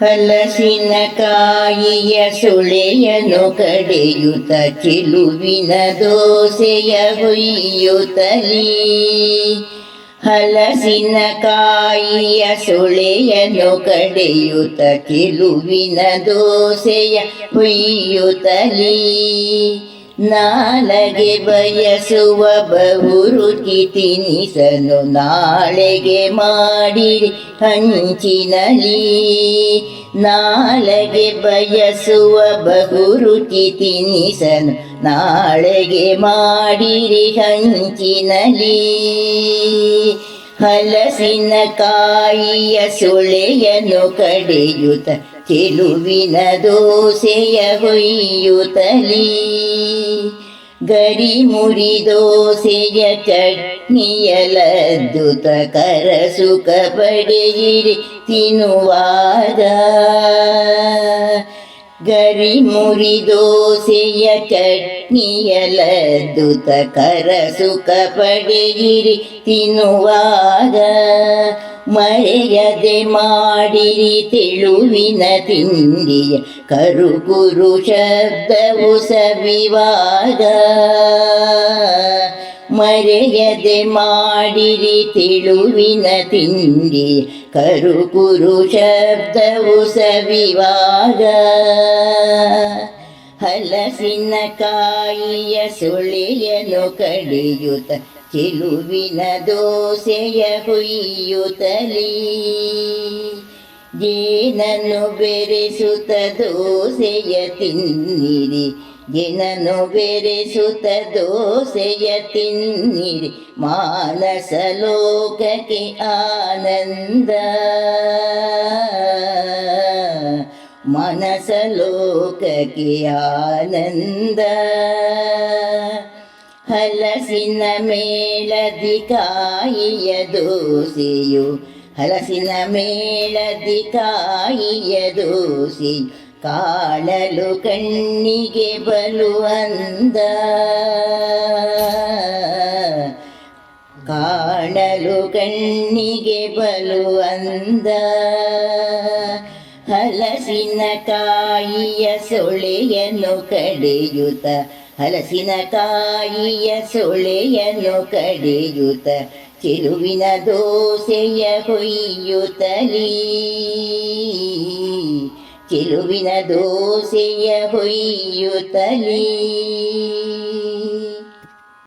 ಹಲಸಿನಕಾಯಿಯ ಸುಳೆಯನು ಕಡೆಯುತ ಚಿಲುವಿನ ದೋಸೆಯ ಹೊಯ್ಯುತ್ತಲೀ. ಹಲಸಿನಕಾಯಿಯ ಸುಳೆಯನು ಕಡೆಯುತ ಚಿಲುವಿನ ದೋಸೆಯ ಹೊಯ್ಯುತ್ತಲೀ. ನಾಲಗೆ ಬಯಸುವ ಬಹುರುಚಿ ತಿನಿಸನು ನಾಳೆಗೆ ಮಾಡಿರಿ ಹಂಚಿನಲಿ. ನಾಳೆಗೆ ಬಯಸುವ ಬಹುರುಚಿ ತಿನಿಸನು ನಾಳೆಗೆ ಮಾಡಿರಿ ಹಂಚಿನಲಿ. ಹಲಸಿನಕಾಯಿಯ ಸುಳೆಯನ್ನು ಕಡೆಯುತ್ತ, ಚೆಲುವಿನ ದೋಸೆಯ ಹೊಯ್ಯುತ್ತಲೀ. ಗರಿ ಮುರಿ ದೋಸೆಯ ಚಟ್ನಿಯಲದ್ದುತ ಕರಸುಕ ಪಡೆಯಿರಿ ತಿನ್ನುವಾಗ ಗರಿ ಮುರಿ ದೋಸೆಯ ಚಟ್ನಿಯಲದ್ದುತ ಕರಸುಕ ಪಡೆಯಿರಿ ತಿನ್ನುವಾಗ ಮರೆಯದೆ ಮಾಡಿರಿ ತೆಳುವಿನ ತಿಂಡಿಯ ಕರುಗುರು ಶಬ್ದವು ಸವಿವಾಗ ಮರೆಯದೆ ಮಾಡಿರಿ ತಿಳುವಿನ ತಿಂಡಿ. ಕರುಕುರು ಶಬ್ದವು ಸವಿವಾಗ. ಹಲಸಿನಕಾಯಿಯ ಸುಳಿಯನು ಕಡಿಯುತ್ತ ಚಿಲುವಿನ ದೋಸೆಯ ಹುಯ್ಯುತ್ತಲೀ. ಜೇನನ್ನು ಬೆರೆಸುತ್ತ ದೋಸೆಯ ತಿನ್ನಿರಿ ಜೇನನ್ನು ಬೆರೆಸುತ್ತ ದೋಸೆಯ ತಿನ್ನಿರಿ ಮಾನಸ ಲೋಕಕ್ಕೆ ಆನಂದ ಮನಸ ಲೋಕಕ್ಕೆ ಆನಂದ ಹಲಸಿನ ಮೇಳದಿ ಕಾಯಿಯ ದೋಸೆಯು ಹಲಸಿನ ಮೇಳದಿ ಕಾಯಿಯ ದೋಸೆ ಕಾಣಲು ಕಣ್ಣಿಗೆ ಬಲು ಅಂದ ಕಾಣಲು ಕಣ್ಣಿಗೆ ಬಲು ಅಂದ ಹಲಸಿನಕಾಯಿಯ ಸೊಳೆಯನ್ನು ಕಡೆಯುತ್ತ ಹಲಸಿನಕಾಯಿಯ ಸೊಳೆಯನ್ನು ಕಡೆಯುತ್ತ ಚೆಲುವಿನ ದೋಸೆಯ ಹೊಯ್ಯುತ್ತಲೀ. ತಿರುವಿನ ದೋಸೆಯ ಹೊಯ್ಯುತ್ತಲೀ.